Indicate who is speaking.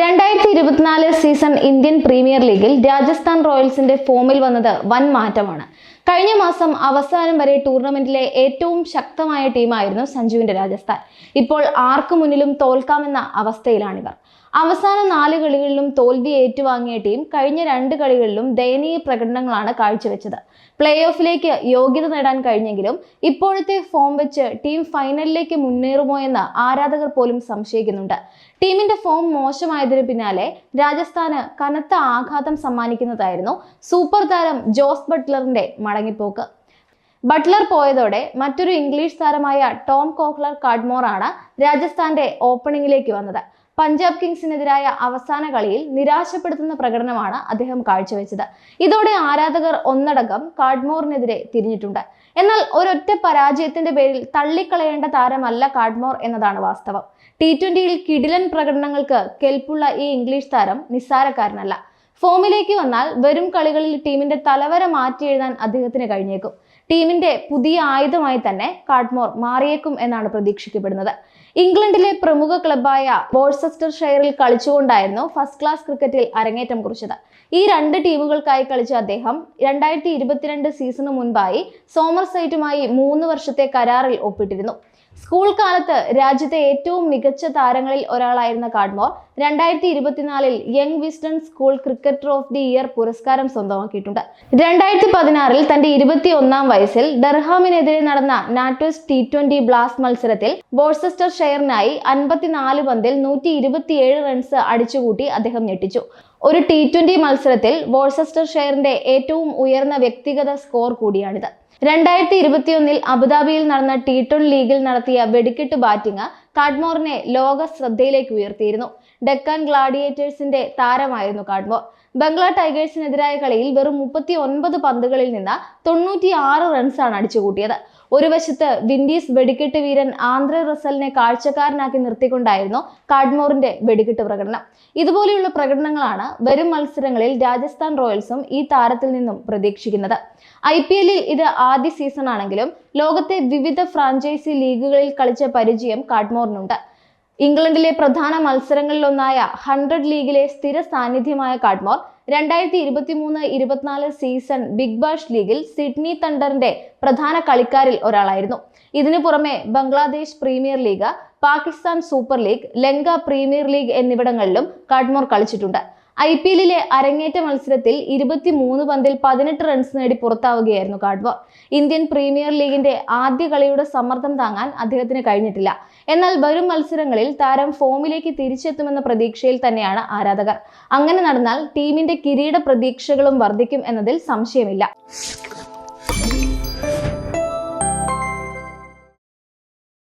Speaker 1: രണ്ടായിരത്തി ഇരുപത്തിനാല് season Indian premier ലീഗിൽ രാജസ്ഥാൻ റോയൽസിന്റെ ഫോമിൽ വന്നത് വൻ മാറ്റമാണ്. കഴിഞ്ഞ മാസം അവസാനം വരെ ടൂർണമെന്റിലെ ഏറ്റവും ശക്തമായ ടീമായിരുന്നു സഞ്ജുവിന്റെ രാജസ്ഥാൻ. ഇപ്പോൾ ആർക്കു മുന്നിലും തോൽക്കാമെന്ന അവസ്ഥയിലാണിവർ. അവസാന നാല് കളികളിലും തോൽവി ഏറ്റുവാങ്ങിയ ടീം കഴിഞ്ഞ രണ്ട് കളികളിലും ദയനീയ പ്രകടനങ്ങളാണ് കാഴ്ചവെച്ചത്. പ്ലേ ഓഫിലേക്ക് യോഗ്യത നേടാൻ കഴിഞ്ഞെങ്കിലും ഇപ്പോഴത്തെ ഫോം വെച്ച് ടീം ഫൈനലിലേക്ക് മുന്നേറുമോ എന്ന് ആരാധകർ പോലും സംശയിക്കുന്നുണ്ട്. ടീമിന്റെ ഫോം മോശമായതിനു പിന്നാലെ രാജസ്ഥാന് കനത്ത ആഘാതം സമ്മാനിക്കുന്നതായിരുന്നു സൂപ്പർ താരം ജോസ് ബട്ട്ലറിന്റെ മടങ്ങിപ്പോക്ക്. ബട്ട്ലർ പോയതോടെ മറ്റൊരു ഇംഗ്ലീഷ് താരമായ ടോം കോഹ്ലർ കാഡ്മോർ ആണ് രാജസ്ഥാന്റെ ഓപ്പണിംഗിലേക്ക് വന്നത്. പഞ്ചാബ് കിങ്സിനെതിരായ അവസാന കളിയിൽ നിരാശപ്പെടുത്തുന്ന പ്രകടനമാണ് അദ്ദേഹം കാഴ്ചവെച്ചത്. ഇതോടെ ആരാധകർ ഒന്നടങ്കം കാഡ്മോറിനെതിരെ തിരിഞ്ഞിട്ടുണ്ട്. എന്നാൽ ഒരൊറ്റ പരാജയത്തിന്റെ പേരിൽ തള്ളിക്കളയേണ്ട താരമല്ല കാഡ്മോർ എന്നതാണ് വാസ്തവം. ടി ട്വന്റിയിൽ കിടിലൻ പ്രകടനങ്ങൾക്ക് കെൽപ്പുള്ള ഈ ഇംഗ്ലീഷ് താരം നിസ്സാരക്കാരനല്ല. ഫോമിലേക്ക് വന്നാൽ വരും കളികളിൽ ടീമിന്റെ തലവര മാറ്റി എഴുതാൻ അദ്ദേഹത്തിന് കഴിഞ്ഞേക്കും. ടീമിന്റെ പുതിയ ആയുധമായി തന്നെ കാട്ട്മോർ മാറിയേക്കും എന്നാണ് പ്രതീക്ഷിക്കപ്പെടുന്നത്. ഇംഗ്ലണ്ടിലെ പ്രമുഖ ക്ലബായ ബോഴ്സസ്റ്റർ ഷെയറിൽ കളിച്ചുകൊണ്ടായിരുന്നു ഫസ്റ്റ് ക്ലാസ് ക്രിക്കറ്റിൽ അരങ്ങേറ്റം കുറിച്ചത്. ഈ രണ്ട് ടീമുകൾക്കായി കളിച്ച അദ്ദേഹം രണ്ടായിരത്തി ഇരുപത്തിരണ്ട് സീസണു മുൻപായി സോമർസൈറ്റുമായി മൂന്ന് വർഷത്തെ കരാറിൽ ഒപ്പിട്ടിരുന്നു. സ്കൂൾ കാലത്ത് രാജ്യത്തെ ഏറ്റവും മികച്ച താരങ്ങളിൽ ഒരാളായിരുന്ന കാഡ്മോർ രണ്ടായിരത്തി ഇരുപത്തിനാലിൽ young Wisden school cricketer of the year പുരസ്കാരം സ്വന്തമാക്കിയിട്ടുണ്ട്. രണ്ടായിരത്തി പതിനാറിൽ തന്റെ ഇരുപത്തി ഒന്നാം വയസ്സിൽ ഡർഹാമിനെതിരെ നടന്ന നാറ്റോസ് ടി ട്വന്റി ബ്ലാസ്റ്റ് മത്സരത്തിൽ ബോഴ്സസ്റ്റർ ഷെയറിനായി അൻപത്തിനാല് പന്തിൽ നൂറ്റി ഇരുപത്തിയേഴ് റൺസ് അടിച്ചുകൂട്ടി അദ്ദേഹം ഞെട്ടിച്ചു. ഒരു ടി ട്വന്റി മത്സരത്തിൽ ബോഴ്സസ്റ്റർ ഷെയറിന്റെ ഏറ്റവും ഉയർന്ന വ്യക്തിഗത സ്കോർ കൂടിയാണിത്. രണ്ടായിരത്തി ഇരുപത്തിയൊന്നിൽ അബുദാബിയിൽ നടന്ന ടി ട്വന്റി ലീഗിൽ നടത്തിയ വെടിക്കെട്ട് ബാറ്റിംഗ് കാഡ്മോറിനെ ലോക ശ്രദ്ധയിലേക്ക് ഉയർത്തിയിരുന്നു. ഡെക്കാൻ ഗ്ലാഡിയേറ്റേഴ്സിന്റെ താരമായിരുന്നു കാഡ്മോർ. ബംഗ്ലാ ടൈഗേഴ്സിനെതിരായ കളിയിൽ വെറും മുപ്പത്തി ഒൻപത് പന്തുകളിൽ നിന്ന് തൊണ്ണൂറ്റി ആറ് റൺസാണ് അടിച്ചുകൂട്ടിയത്. ഒരു വശത്ത് വിൻഡീസ് വെടിക്കെട്ട് വീരൻ ആന്ധ്ര റസലിനെ കാഴ്ചക്കാരനാക്കി നിർത്തിക്കൊണ്ടായിരുന്നു കാഡ്മോറിന്റെ വെടിക്കെട്ട് പ്രകടനം. ഇതുപോലെയുള്ള പ്രകടനങ്ങളാണ് വരും മത്സരങ്ങളിൽ രാജസ്ഥാൻ റോയൽസും ഈ താരത്തിൽ നിന്നും പ്രതീക്ഷിക്കുന്നത്. ഐ പി എല്ലിൽ ഇത് ആദ്യ സീസൺ ആണെങ്കിലും ലോകത്തെ വിവിധ ഫ്രാഞ്ചൈസി ലീഗുകളിൽ കളിച്ച പരിചയം കാഡ്മോറിനുണ്ട്. ഇംഗ്ലണ്ടിലെ പ്രധാന മത്സരങ്ങളിലൊന്നായ ഹൺഡ്രഡ് ലീഗിലെ സ്ഥിര സാന്നിധ്യമായ കാഡ്മോർ രണ്ടായിരത്തി ഇരുപത്തി മൂന്ന് ഇരുപത്തിനാല് സീസൺ ബിഗ് ബാഷ് ലീഗിൽ സിഡ്നി തണ്ടറിന്റെ പ്രധാന കളിക്കാരിൽ ഒരാളായിരുന്നു. ഇതിനു പുറമെ Bangladesh Premier League Pakistan Super League Lanka Premier League എന്നിവിടങ്ങളിലും കാഡ്മോർ കളിച്ചിട്ടുണ്ട്. ഐ പി എല്ലിലെ അരങ്ങേറ്റ മത്സരത്തിൽ ഇരുപത്തി മൂന്ന് പന്തിൽ പതിനെട്ട് റൺസ് നേടി പുറത്താവുകയായിരുന്നു കാഡ്വ. ഇന്ത്യൻ പ്രീമിയർ ലീഗിന്റെ ആദ്യ കളിയുടെ സമ്മർദ്ദം താങ്ങാൻ അദ്ദേഹത്തിന് കഴിഞ്ഞിട്ടില്ല. എന്നാൽ വരും മത്സരങ്ങളിൽ താരം ഫോമിലേക്ക് തിരിച്ചെത്തുമെന്ന പ്രതീക്ഷയിൽ തന്നെയാണ് ആരാധകർ. അങ്ങനെ നടന്നാൽ ടീമിന്റെ കിരീട പ്രതീക്ഷകളും വർദ്ധിക്കും എന്നതിൽ സംശയമില്ല.